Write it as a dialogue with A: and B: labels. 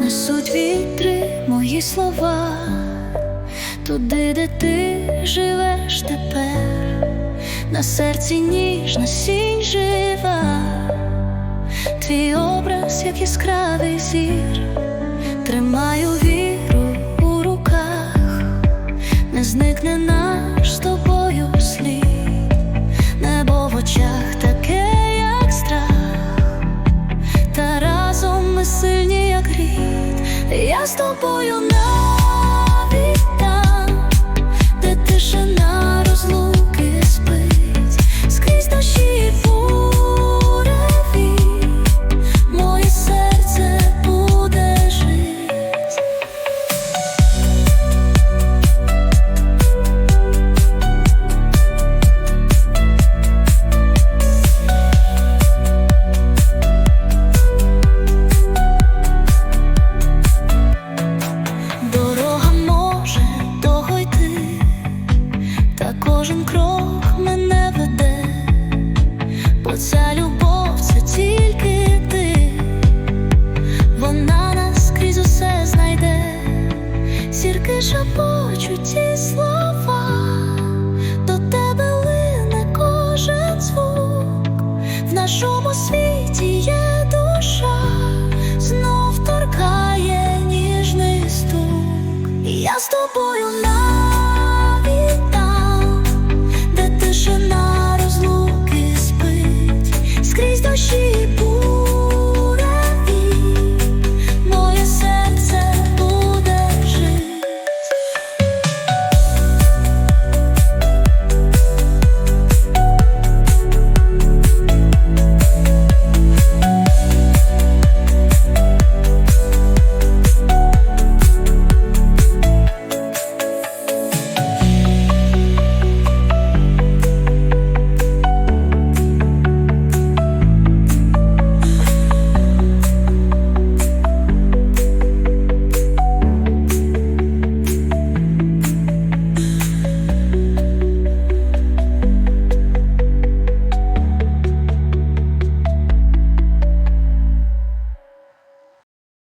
A: Несуть вітри мої слова, туди, де ти живеш тепер, на серці ніжна сінь жива, твій образ, як яскравий зір, тримаю віру у руках, не зникне наш Я з тобою навіть та кожен крок мене веде, бо ця любов це тільки ти, вона нас скрізь усе знайде, сірки шапочуть ці слова, до тебе лине кожен звук, в нашому світі є душа, знов торкає ніжний стук, я з тобою. 不需要。